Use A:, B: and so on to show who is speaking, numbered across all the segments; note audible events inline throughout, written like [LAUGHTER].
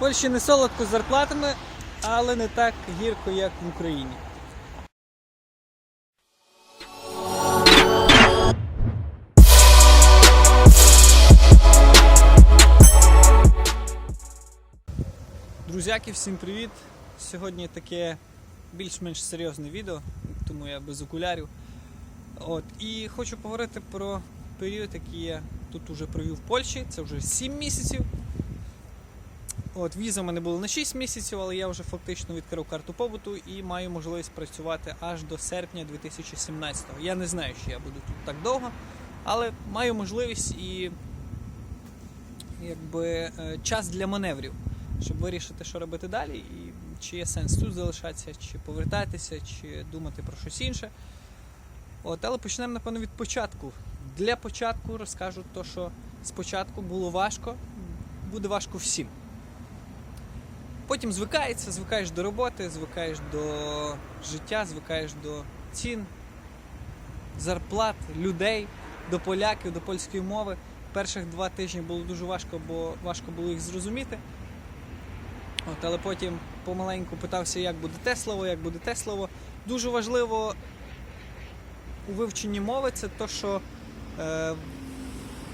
A: Польщі не солодко з зарплатами, але не так гірко, як в Україні. Друзяки, всім привіт! Сьогодні таке більш-менш серйозне відео, тому я без окулярів. От, і хочу поговорити про період, який я тут уже провів в Польщі. Це вже 7 місяців. От, віза в мене була на 6 місяців, але я вже фактично відкрив карту побуту і маю можливість працювати аж до серпня 2017-го. Я не знаю, чи я буду тут так довго, але маю можливість і якби, е, час для маневрів, щоб вирішити, що робити далі, і чи є сенс тут залишатися, чи повертатися, чи думати про щось інше. От, але почнемо, напевно, від початку. Для початку розкажу то, що спочатку було важко, буде важко всім. Потім звикається, звикаєш до роботи, звикаєш до життя, звикаєш до цін, зарплат, людей, до поляків, до польської мови. Перших два тижні було дуже важко, бо важко було їх зрозуміти. От, але потім помаленьку питався, як буде те слово, як буде те слово. Дуже важливо у вивченні мови це то, що е,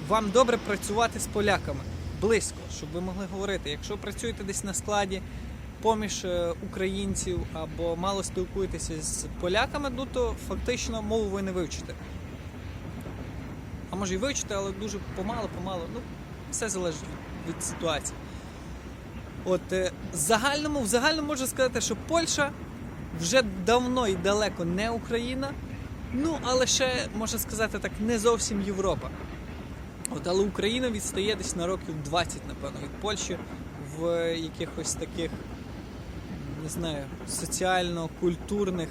A: вам добре працювати з поляками близько, щоб ви могли говорити. Якщо працюєте десь на складі поміж е, українців або мало спілкуєтеся з поляками, ну то фактично мову ви не вивчите. А може і вивчите, але дуже помало, помало. Ну, все залежить від, від ситуації. От е, в загальному, в загальному можу сказати, що Польща вже давно і далеко не Україна. Ну, але ще можна сказати так, не зовсім Європа. От, але Україна відстає десь на років 20, напевно, від Польщі в якихось таких, не знаю, соціально-культурних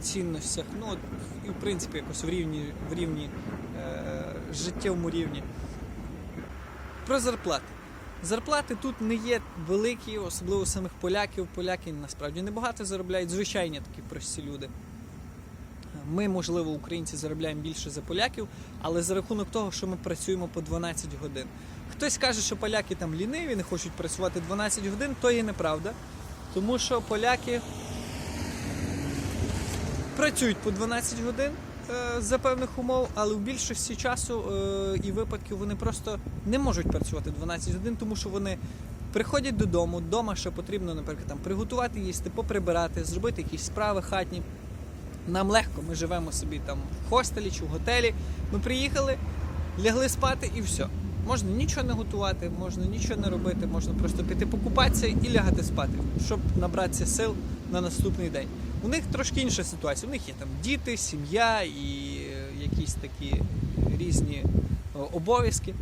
A: цінностях. Ну, от, і в принципі, якось в рівні, в рівні е, життєвому рівні. Про зарплати. Зарплати тут не є великі, особливо самих поляків. Поляки насправді небагато заробляють, звичайні такі прості люди. Ми, можливо, українці заробляємо більше за поляків, але за рахунок того, що ми працюємо по 12 годин. Хтось каже, що поляки там ліниві, не хочуть працювати 12 годин, то є неправда. Тому що поляки працюють по 12 годин е, за певних умов, але в більшості часу е, і випадків вони просто не можуть працювати 12 годин, тому що вони приходять додому, вдома ще потрібно, наприклад, там приготувати їсти, поприбирати, зробити якісь справи хатні. Нам легко, ми живемо собі там в хостелі чи в готелі. Ми приїхали, лягли спати і все. Можна нічого не готувати, можна нічого не робити, можна просто піти покупатися і лягати спати, щоб набратися сил на наступний день. У них трошки інша ситуація. У них є там діти, сім'я і е, якісь такі різні е, обов'язки.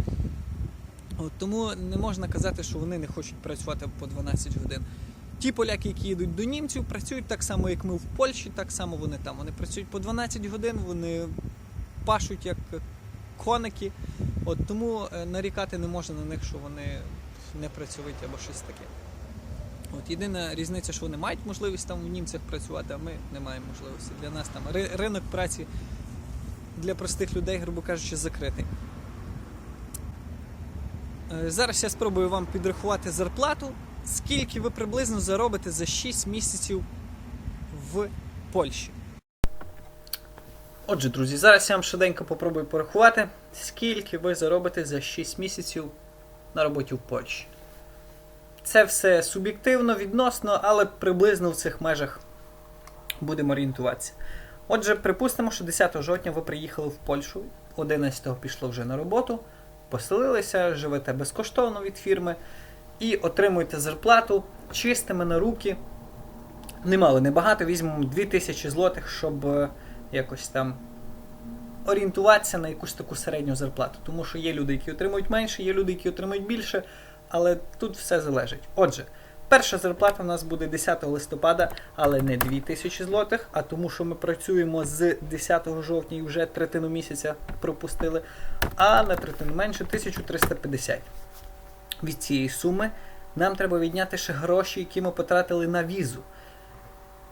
A: Тому не можна казати, що вони не хочуть працювати по 12 годин. Ті поляки, які їдуть до німців, працюють так само, як ми в Польщі, так само вони там. Вони працюють по 12 годин, вони пашуть як коники. От тому е, нарікати не можна на них, що вони не працьовиті або щось таке. От єдина різниця, що вони мають можливість там в німцях працювати, а ми не маємо можливості. Для нас там ри- ринок праці для простих людей, грубо кажучи, закритий. Е, Зараз я спробую вам підрахувати зарплату, скільки ви приблизно заробите за 6 місяців в Польщі. Отже, друзі, зараз я вам швиденько попробую порахувати, скільки ви заробите за 6 місяців на роботі в Польщі. Це все суб'єктивно, відносно, але приблизно в цих межах будемо орієнтуватися. Отже, припустимо, що 10 жовтня ви приїхали в Польщу, 11-го пішло вже на роботу, поселилися, живете безкоштовно від фірми і отримуєте зарплату чистими на руки. Немало, небагато, візьмемо 2000 злотих, щоб е, якось там орієнтуватися на якусь таку середню зарплату. Тому що є люди, які отримують менше, є люди, які отримують більше, але тут все залежить. Отже, перша зарплата у нас буде 10 листопада, але не 2000 злотих, а тому, що ми працюємо з 10 жовтня і вже третину місяця пропустили, а на третину менше 1350. Від цієї суми нам треба відняти ще гроші, які ми потратили на візу.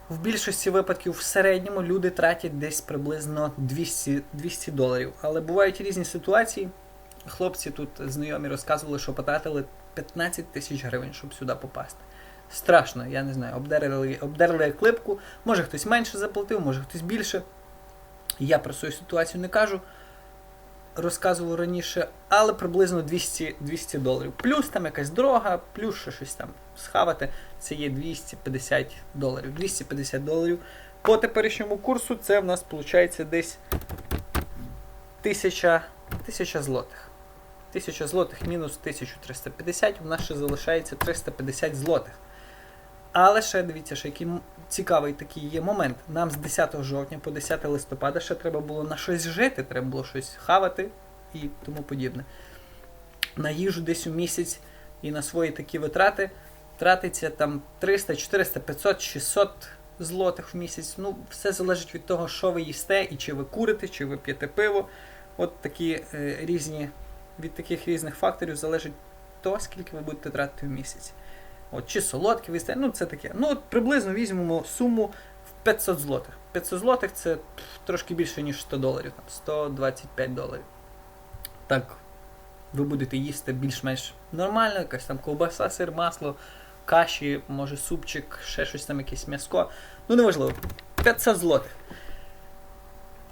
A: В більшості випадків в середньому люди тратять десь приблизно 200, 200 доларів. Але бувають різні ситуації. Хлопці тут знайомі розказували, що потратили 15 тисяч гривень, щоб сюди попасти. Страшно, я не знаю, обдерли, обдерли як липку. Може хтось менше заплатив, може хтось більше. Я про свою ситуацію не кажу. Розказував раніше, але приблизно 200, 200 доларів. Плюс там якась дорога, плюс ще щось там схавати. Це є 250 доларів. 250 доларів. По теперішньому курсу це в нас виходить десь 1000, 1000 злотих. 1000 злотих мінус 1350, у нас ще залишається 350 злотих. Але ще дивіться, що який цікавий такий є момент. Нам з 10 жовтня по 10 листопада ще треба було на щось жити, треба було щось хавати і тому подібне. На їжу десь у місяць і на свої такі витрати тратиться там 300, 400, 500, 600 злотих в місяць. Ну, все залежить від того, що ви їсте, і чи ви курите, чи ви п'єте пиво. От такі е, різні, від таких різних факторів залежить то, скільки ви будете тратити в місяць. От, чи солодкі ви ну це таке. Ну, от приблизно візьмемо суму в 500 злотих. 500 злотих це трошки більше, ніж 100 доларів, там 125 доларів. Так, ви будете їсти більш-менш нормально, якась там ковбаса, сир, масло, каші, може супчик, ще щось там, якесь м'яско. Ну, неважливо. 500 злотих.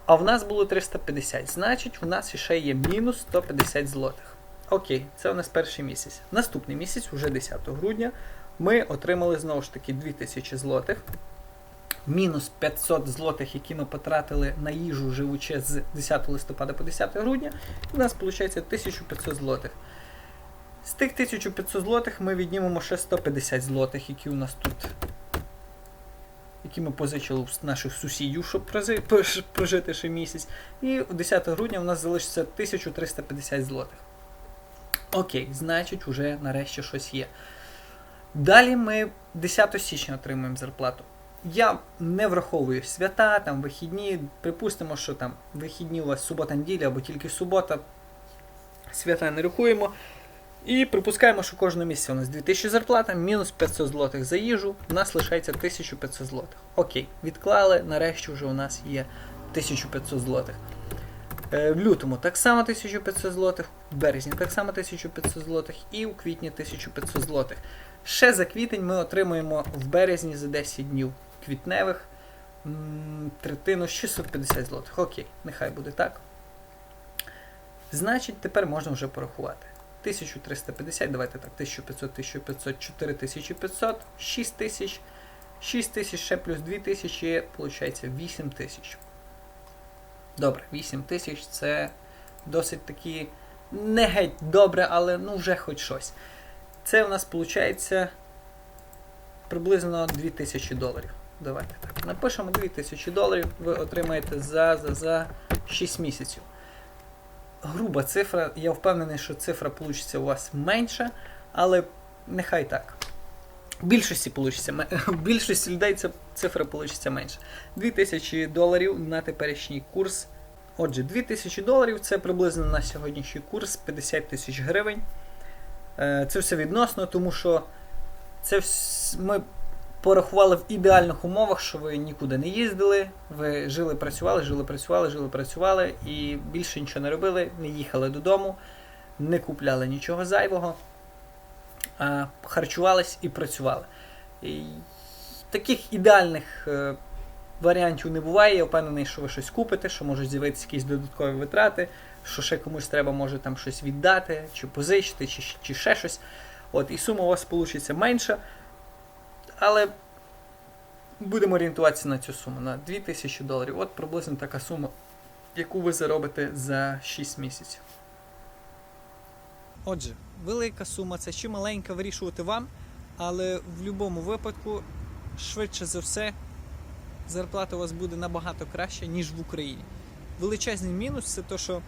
A: А в нас було 350. Значить, в нас ще є мінус 150 злотих. Окей, це у нас перший місяць. Наступний місяць, уже 10 грудня, ми отримали знову ж таки 2000 злотих. Мінус 500 злотих, які ми потратили на їжу, живучи з 10 листопада по 10 грудня. У нас виходить 1500 злотих. З тих 1500 злотих ми віднімемо ще 150 злотих, які у нас тут. Які ми позичили у наших сусідів, щоб прожити ще місяць. І 10 грудня у нас залишиться 1350 злотих. Окей, значить, вже нарешті щось є. Далі ми 10 січня отримуємо зарплату. Я не враховую свята, там вихідні. Припустимо, що там вихідні у вас субота неділя або тільки субота. Свята не рахуємо. І припускаємо, що кожного місяця у нас 2000 зарплата, мінус 500 злотих за їжу, у нас лишається 1500 злотих. Окей, відклали, нарешті вже у нас є 1500 злотих. Е, В лютому так само 1500 злотих, в березні так само 1500 злотих і в квітні 1500 злотих. Ще за квітень ми отримуємо в березні за 10 днів квітневих третину 650 злотих. Окей, нехай буде так. Значить, тепер можна вже порахувати. 1350, давайте так, 1500, 1500, 4500, 6000, 6000 ще плюс 2000, виходить 8000. Добре, 8 тисяч це досить таки не геть добре, але ну вже хоч щось. Це у нас виходить приблизно 2000 доларів. Давайте так. Напишемо 2000 доларів, ви отримаєте за, за, за 6 місяців. Груба цифра, я впевнений, що цифра вийде у вас менша, але нехай так. Більшості, [LAUGHS] в більшості людей ця цифра вийде менше. 2000 доларів на теперішній курс. Отже, 2000 доларів це приблизно на сьогоднішній курс 50 тисяч гривень. Е, Це все відносно, тому що це вс- ми порахували в ідеальних умовах, що ви нікуди не їздили, ви жили, працювали, жили, працювали, жили, працювали і більше нічого не робили, не їхали додому, не купляли нічого зайвого, а харчувались і працювали. Таких ідеальних е, варіантів не буває. Я впевнений, що ви щось купите, що можуть з'явитися якісь додаткові витрати, що ще комусь треба може там щось віддати, чи позичити, чи, чи ще щось. От, і сума у вас вийде менша. Але будемо орієнтуватися на цю суму, на 2000 доларів. От приблизно така сума, яку ви заробите за 6 місяців. Отже, велика сума це чи маленька вирішувати вам, але в будь-якому випадку, швидше за все, зарплата у вас буде набагато краще, ніж в Україні. Величезний мінус це те, що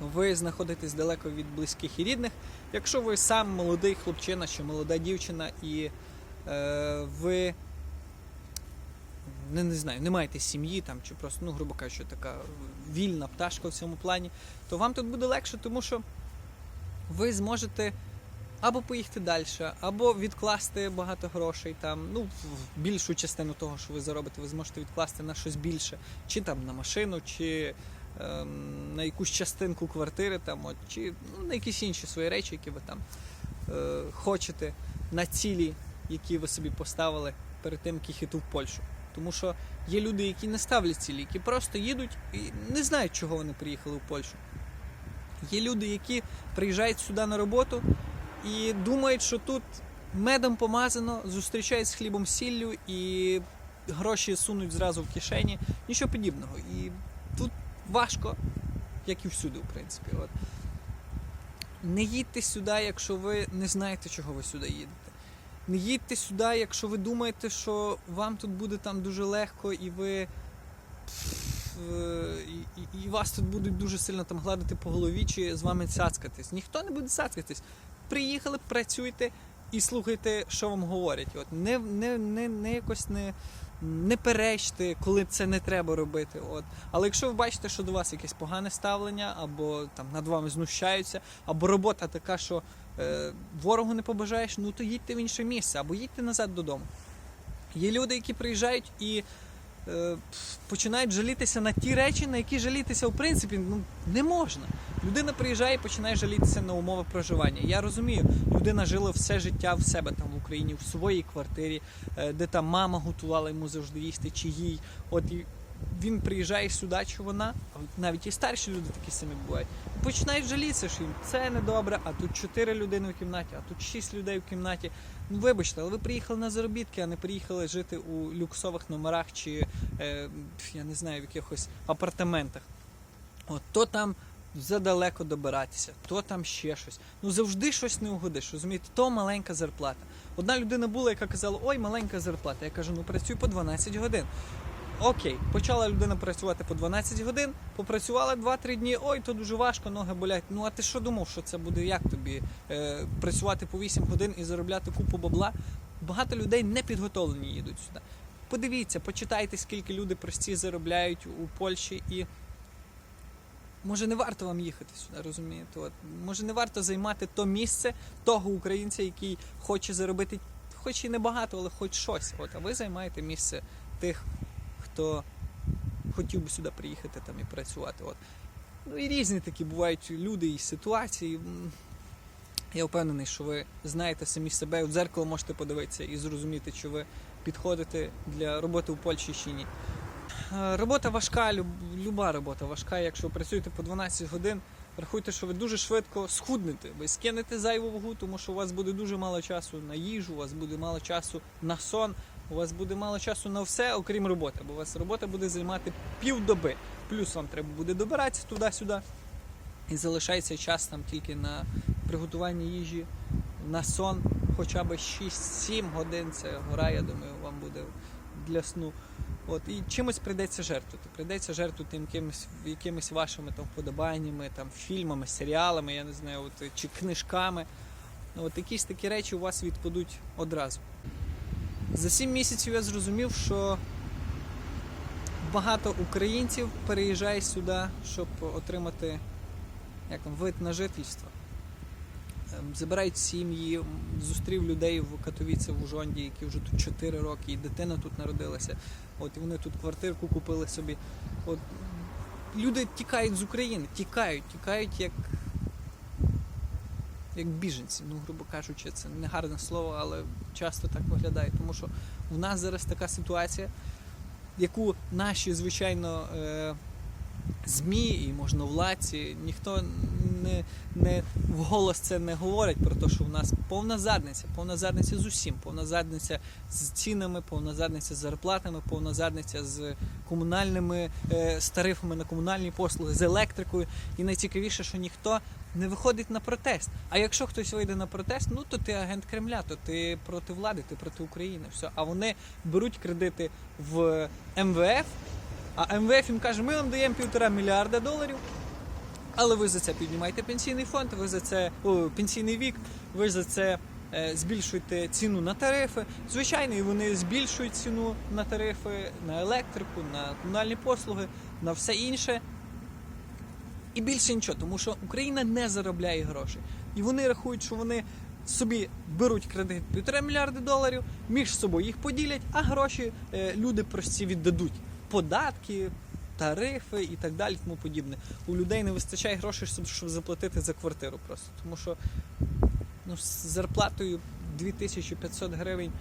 A: ви знаходитесь далеко від близьких і рідних. Якщо ви сам молодий хлопчина чи молода дівчина і е, ви не, не знаю, не маєте сім'ї там, чи просто, ну, грубо кажучи, така вільна пташка в цьому плані, то вам тут буде легше, тому що ви зможете або поїхати далі, або відкласти багато грошей там. Ну, більшу частину того, що ви заробите, ви зможете відкласти на щось більше, чи там на машину, чи ем, на якусь частинку квартири, там, от, чи ну, на якісь інші свої речі, які ви там е, хочете на цілі, які ви собі поставили перед тим, як їхати в Польщу. Тому що є люди, які не ставлять цілі, які просто їдуть і не знають, чого вони приїхали в Польщу. Є люди, які приїжджають сюди на роботу і думають, що тут медом помазано, зустрічають з хлібом сіллю і гроші сунуть зразу в кишені. Нічого подібного. І тут важко, як і всюди, в принципі. От. Не їдьте сюди, якщо ви не знаєте, чого ви сюди їдете. Не їдьте сюди, якщо ви думаєте, що вам тут буде там дуже легко і ви. І, і, і вас тут будуть дуже сильно там гладити по голові чи з вами цяцкатись. Ніхто не буде цяцкатись. Приїхали, працюйте і слухайте, що вам говорять. От не, не, не, не якось не, не перечте, коли це не треба робити. От. Але якщо ви бачите, що до вас якесь погане ставлення, або там над вами знущаються, або робота така, що е, ворогу не побажаєш, ну то їдьте в інше місце, або їдьте назад додому. Є люди, які приїжджають і починають жалітися на ті речі, на які жалітися в принципі ну, не можна. Людина приїжджає і починає жалітися на умови проживання. Я розумію, людина жила все життя в себе там в Україні, в своїй квартирі, е, де там мама готувала йому завжди їсти, чи їй. От він приїжджає сюди, чи вона, навіть і старші люди такі самі бувають. Починають жалітися, що їм це недобре, а тут чотири людини в кімнаті, а тут шість людей в кімнаті. Ну вибачте, але ви приїхали на заробітки, а не приїхали жити у люксових номерах чи е, я не знаю, в якихось апартаментах. От то там задалеко добиратися, то там ще щось. Ну завжди щось не угодиш. Розумієте, то маленька зарплата. Одна людина була, яка казала, ой, маленька зарплата. Я кажу, ну працюй по 12 годин. Окей, почала людина працювати по 12 годин, попрацювала 2-3 дні. Ой, то дуже важко, ноги болять. Ну а ти що думав, що це буде як тобі е, працювати по 8 годин і заробляти купу бабла? Багато людей не підготовлені їдуть сюди. Подивіться, почитайте, скільки люди прості заробляють у Польщі і. Може, не варто вам їхати сюди, розумієте? От, може, не варто займати то місце того українця, який хоче заробити, хоч і не багато, але хоч щось. От, а ви займаєте місце тих, хто хотів би сюди приїхати там і працювати. От. Ну і різні такі бувають люди і ситуації. Я впевнений, що ви знаєте самі себе, в дзеркало можете подивитися і зрозуміти, чи ви підходите для роботи у Польщі чи ні. Е, Робота важка, люб, люба робота важка. Якщо працюєте по 12 годин, рахуйте, що ви дуже швидко схуднете. Ви скинете зайву вагу, тому що у вас буде дуже мало часу на їжу, у вас буде мало часу на сон, у вас буде мало часу на все, окрім роботи. Бо у вас робота буде займати півдоби. Плюс вам треба буде добиратися туди-сюди. І залишається час там тільки на приготування їжі, на сон, хоча б 6-7 годин. Це гора, я думаю, вам буде для сну. От, і чимось прийдеться жертвувати. Прийдеться жертвувати якимись, якимись вашими там вподобаннями, там, фільмами, серіалами, я не знаю, от, чи книжками. От якісь такі речі у вас відпадуть одразу. За сім місяців я зрозумів, що багато українців переїжджає сюди, щоб отримати як там, вид на жительство. Ем, Забирають сім'ї, зустрів людей в Катовіці в Ужонді, які вже тут 4 роки, і дитина тут народилася. От і вони тут квартирку купили собі. От люди тікають з України, тікають, тікають як, як біженці. Ну, грубо кажучи, це не гарне слово, але часто так виглядає. Тому що в нас зараз така ситуація, яку наші, звичайно, е, ЗМІ і можновладці, ніхто не, не вголос це не говорить про те, що в нас повна задниця, повна задниця з усім, повна задниця з цінами, повна задниця з зарплатами, повна задниця з комунальними е, з тарифами на комунальні послуги, з електрикою. І найцікавіше, що ніхто не виходить на протест. А якщо хтось вийде на протест, ну то ти агент Кремля, то ти проти влади, ти проти України. Все. А вони беруть кредити в МВФ. А МВФ їм каже, ми вам даємо півтора мільярда доларів, але ви за це піднімаєте пенсійний фонд, ви за це о, пенсійний вік, ви за це е, збільшуєте ціну на тарифи. Звичайно, і вони збільшують ціну на тарифи, на електрику, на комунальні послуги, на все інше. І більше нічого, тому що Україна не заробляє грошей. І вони рахують, що вони собі беруть кредит півтора мільярди доларів, між собою їх поділять, а гроші е, люди прості віддадуть. Податки, тарифи і так далі, тому подібне. У людей не вистачає грошей, щоб, заплатити за квартиру просто. Тому що ну, з зарплатою 2500 гривень,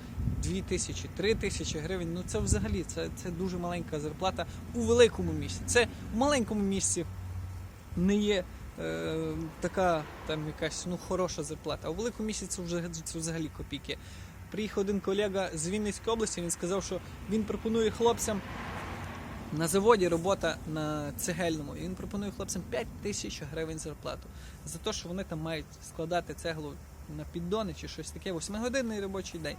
A: 2000, 3000 гривень. Ну це взагалі це, це дуже маленька зарплата у великому місті. Це в маленькому місті не є е, така там якась ну, хороша зарплата. А у великому місті це, вже, це взагалі копійки. Приїхав один колега з Вінницької області, він сказав, що він пропонує хлопцям на заводі робота на цегельному, і він пропонує хлопцям 5 тисяч гривень зарплату за те, що вони там мають складати цеглу на піддони чи щось таке, 8-годинний робочий день.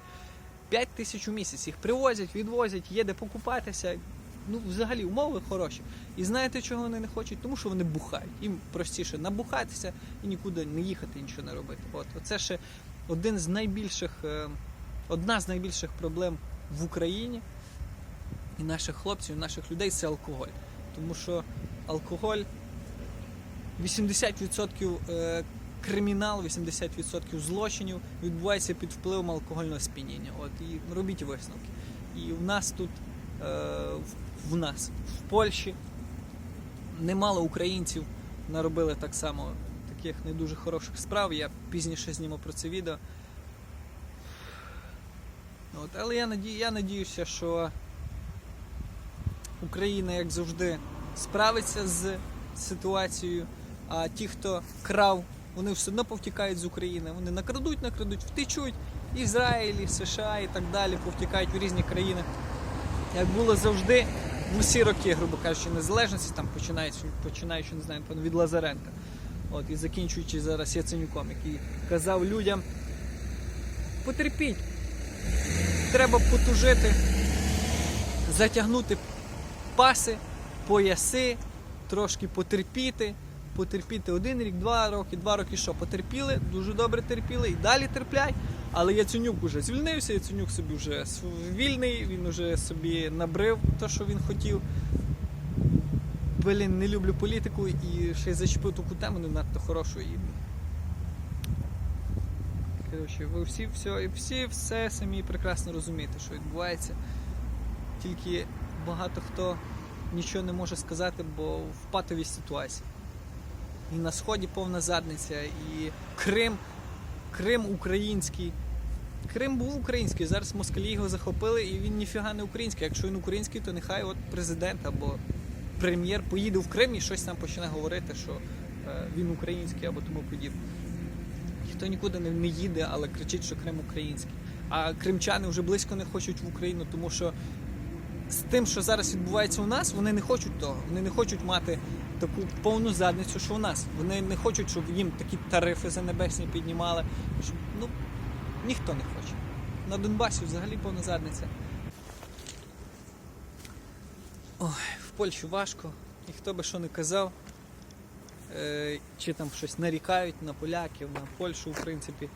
A: 5 тисяч у місяць. Їх привозять, відвозять, є де покупатися. Ну, взагалі, умови хороші. І знаєте, чого вони не хочуть? Тому що вони бухають. Їм простіше набухатися і нікуди не їхати, нічого не робити. От це ще один з найбільших, е, одна з найбільших проблем в Україні і наших хлопців, і наших людей це алкоголь. Тому що алкоголь 80% е, кримінал, 80% злочинів відбувається під впливом алкогольного сп'яніння. От і робіть висновки. І в нас тут, е, в- нас, в Польщі, немало українців наробили так само таких не дуже хороших справ. Я пізніше зніму про це відео. От, але я, наді... я надіюся, що Україна, як завжди, справиться з ситуацією, а ті, хто крав, вони все одно повтікають з України. Вони накрадуть, накрадуть, втечуть. Ізраїль, США і так далі повтікають в різні країни. Як було завжди усі роки, грубо кажучи, незалежності, там починаючи, починаючи не знаю, від Лазаренка. От, і закінчуючи зараз Яценюком, який казав людям: потерпіть, треба потужити, затягнути паси, пояси, трошки потерпіти. Потерпіти один рік, два роки, два роки що потерпіли, дуже добре терпіли і далі терплять. Але Яценюк уже звільнився, Яценюк собі вже вільний, він уже собі набрив те, що він хотів. Блін, не люблю політику і ще й зачепив таку тему не надто хорошу. І... Коротше, ви всі, все, всі все самі прекрасно розумієте, що відбувається. Тільки багато хто нічого не може сказати, бо в патовій ситуації. І на сході повна задниця, і Крим, Крим український. Крим був український, зараз москалі його захопили, і він ніфіга не український. Якщо він український, то нехай от президент або прем'єр поїде в Крим і щось там почне говорити, що е, він український або тому подібне. Ніхто нікуди не, їде, але кричить, що Крим український. А кримчани вже близько не хочуть в Україну, тому що з тим, що зараз відбувається у нас, вони не хочуть того. Вони не хочуть мати таку повну задницю, що у нас. Вони не хочуть, щоб їм такі тарифи за небесні піднімали. Щоб, ну, ніхто не хоче. На Донбасі взагалі повна задниця. Ой, в Польщі важко. І хто би що не казав, е, чи там щось нарікають на поляків, на Польщу, в принципі.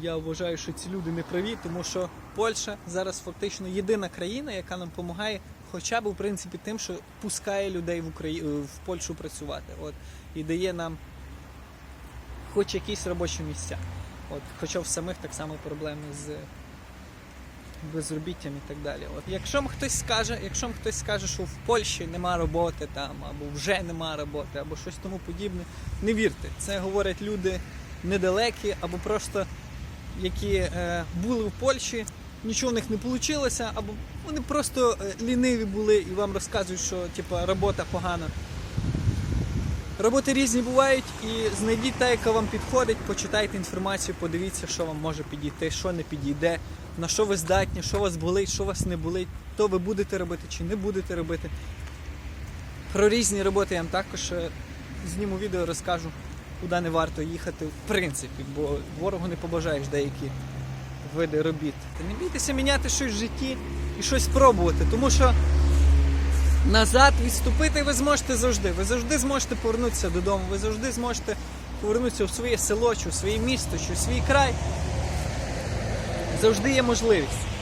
A: Я вважаю, що ці люди не праві, тому що Польща зараз фактично єдина країна, яка нам допомагає, хоча б в принципі тим, що пускає людей в Украї... в Польщу працювати. От, і дає нам хоч якісь робочі місця. От, хоча в самих так само проблеми з безробіттям і так далі. От, якщо вам хтось скаже, якщо вам хтось скаже, що в Польщі нема роботи там, або вже нема роботи, або щось тому подібне, не вірте. Це говорять люди недалекі, або просто які е, були в Польщі, нічого в них не вийшло, або вони просто е, ліниві були і вам розказують, що типа, робота погана. Роботи різні бувають, і знайдіть та, яка вам підходить, почитайте інформацію, подивіться, що вам може підійти, що не підійде, на що ви здатні, що вас болить, що вас не болить, то ви будете робити чи не будете робити. Про різні роботи я вам також е, зніму відео, розкажу, куди не варто їхати, в принципі, бо ворогу не побажаєш деякі види робіт. Та не бійтеся міняти щось в житті і щось спробувати, тому що назад відступити ви зможете завжди. Ви завжди зможете повернутися додому, ви завжди зможете повернутися в своє село, чи в своє місто, чи в свій край. Завжди є можливість.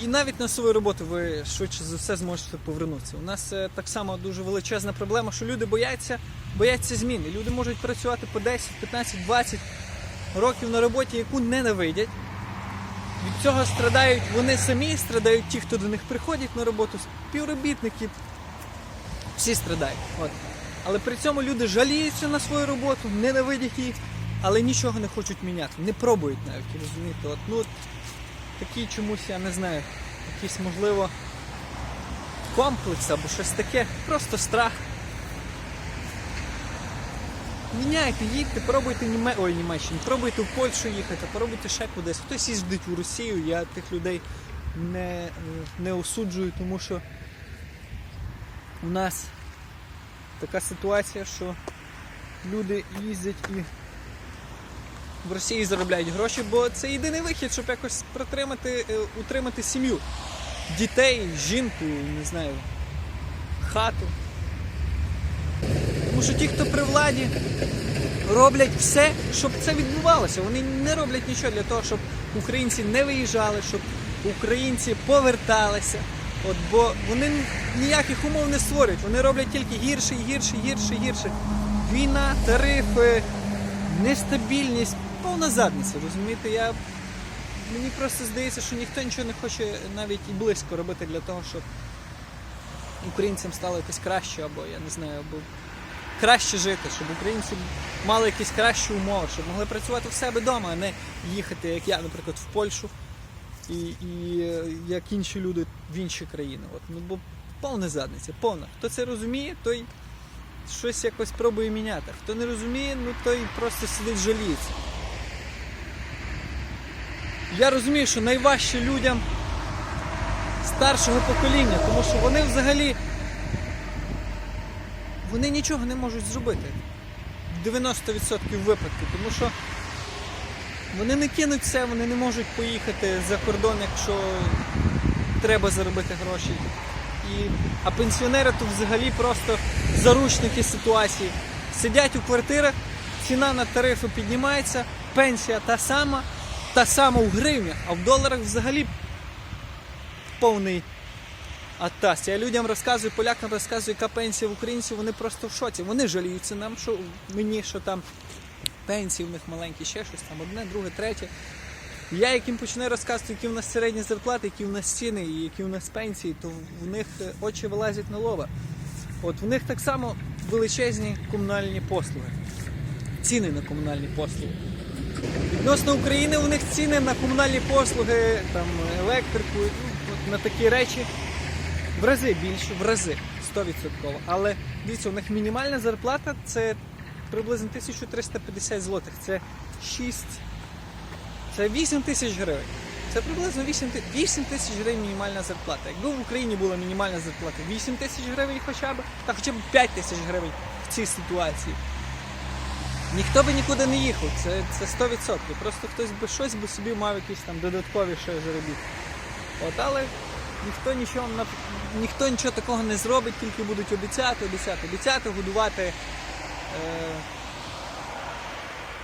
A: І навіть на свою роботу ви швидше за все зможете повернутися. У нас е, так само дуже величезна проблема, що люди бояться, бояться зміни. Люди можуть працювати по 10, 15, 20 років на роботі, яку ненавидять. Від цього страдають вони самі, страдають ті, хто до них приходять на роботу, співробітники. Всі страдають. От. Але при цьому люди жаліються на свою роботу, ненавидять її, але нічого не хочуть міняти. Не пробують навіть, розумієте? От, ну, такий чомусь, я не знаю, якийсь, можливо, комплекс або щось таке, просто страх. Міняйте, їдьте, пробуйте Німе... Ой, Німеччину, пробуйте в Польщу їхати, пробуйте ще кудись. Хтось їздить в Росію, я тих людей не, не осуджую, тому що у нас така ситуація, що люди їздять і в Росії заробляють гроші, бо це єдиний вихід, щоб якось протримати, е, утримати сім'ю. Дітей, жінку, не знаю, хату. Що ті, хто при владі, роблять все, щоб це відбувалося. Вони не роблять нічого для того, щоб українці не виїжджали, щоб українці поверталися. От, бо вони ніяких умов не створюють. Вони роблять тільки гірше, гірше, гірше, гірше. Війна, тарифи, нестабільність, повна задниця. Розумієте, я мені просто здається, що ніхто нічого не хоче навіть і близько робити для того, щоб українцям стало якось краще, або я не знаю, або краще жити, щоб українці мали якісь кращі умови, щоб могли працювати в себе вдома, а не їхати, як я, наприклад, в Польщу і, і як інші люди в інші країни. От, ну, бо повна задниця, повна. Хто це розуміє, той щось якось пробує міняти. Хто не розуміє, ну той просто сидить жаліється. Я розумію, що найважче людям старшого покоління, тому що вони взагалі вони нічого не можуть зробити. В 90% випадків, тому що вони не кинуть все, вони не можуть поїхати за кордон, якщо треба заробити гроші. І, а пенсіонери тут взагалі просто заручники ситуації. Сидять у квартирах, ціна на тарифи піднімається, пенсія та сама, та сама у гривнях, а в доларах взагалі повний атас. Я людям розказую, полякам розказую, яка пенсія в українців, вони просто в шоці. Вони жаліються нам, що мені, що там пенсії в них маленькі, ще щось там, одне, друге, третє. Я як їм починаю розказувати, які в нас середні зарплати, які в нас ціни і які в нас пенсії, то в них е, очі вилазять на лоба. От в них так само величезні комунальні послуги. Ціни на комунальні послуги. Відносно України у них ціни на комунальні послуги, там електрику, ну, на такі речі в рази більше, в рази 100%. Але дивіться, у них мінімальна зарплата це приблизно 1350 злотих. Це 6. Це 8 тисяч гривень. Це приблизно 8 8 тисяч гривень мінімальна зарплата. Якби в Україні була мінімальна зарплата 8 тисяч гривень хоча б, та хоча б 5 тисяч гривень в цій ситуації. Ніхто би нікуди не їхав, це, це 100%. Просто хтось би щось би собі мав якісь там додаткові ще заробітки. От, але ніхто нічого ніхто нічого такого не зробить, тільки будуть обіцяти, обіцяти, обіцяти, годувати е,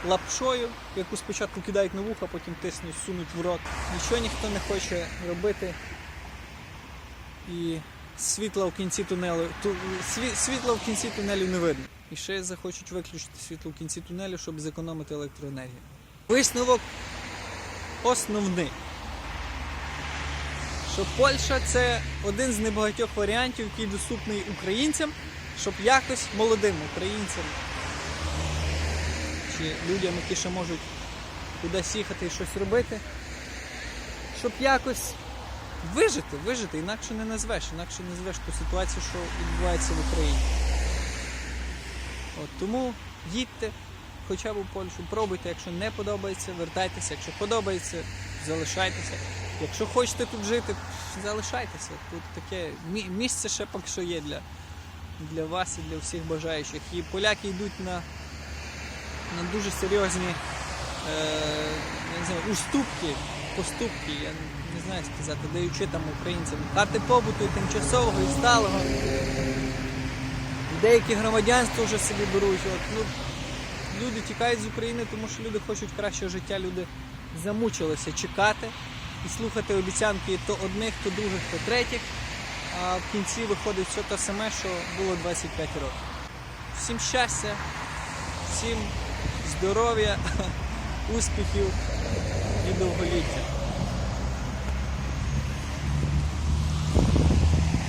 A: лапшою, яку спочатку кидають на вуха, потім тиснуть, сунуть в рот. Нічого ніхто не хоче робити. І світла в кінці тунелю, ту, сві- світла в кінці тунелю не видно. І ще захочуть виключити світло в кінці тунелю, щоб зекономити електроенергію. Висновок основний. Що Польща це один з небагатьох варіантів, який доступний українцям, щоб якось молодим українцям чи людям, які ще можуть кудись їхати і щось робити, щоб якось вижити, вижити, інакше не назвеш, інакше не назвеш ту ситуацію, що відбувається в Україні. От, тому їдьте хоча б у Польщу, пробуйте, якщо не подобається, вертайтеся, якщо подобається, залишайтеся. Якщо хочете тут жити, залишайтеся. Тут таке місце ще поки що є для, для вас і для всіх бажаючих. І поляки йдуть на, на дуже серйозні е, не знаю, уступки, поступки, я не знаю сказати, даючи там українцям карти побуту і тимчасового і сталого. Деякі громадянства вже собі беруть. От, ну, люди тікають з України, тому що люди хочуть кращого життя, люди замучилися чекати і слухати обіцянки то одних, то других, то третіх. А в кінці виходить все те саме, що було 25 років. Всім щастя, всім здоров'я, [LAUGHS] успіхів і довголіття.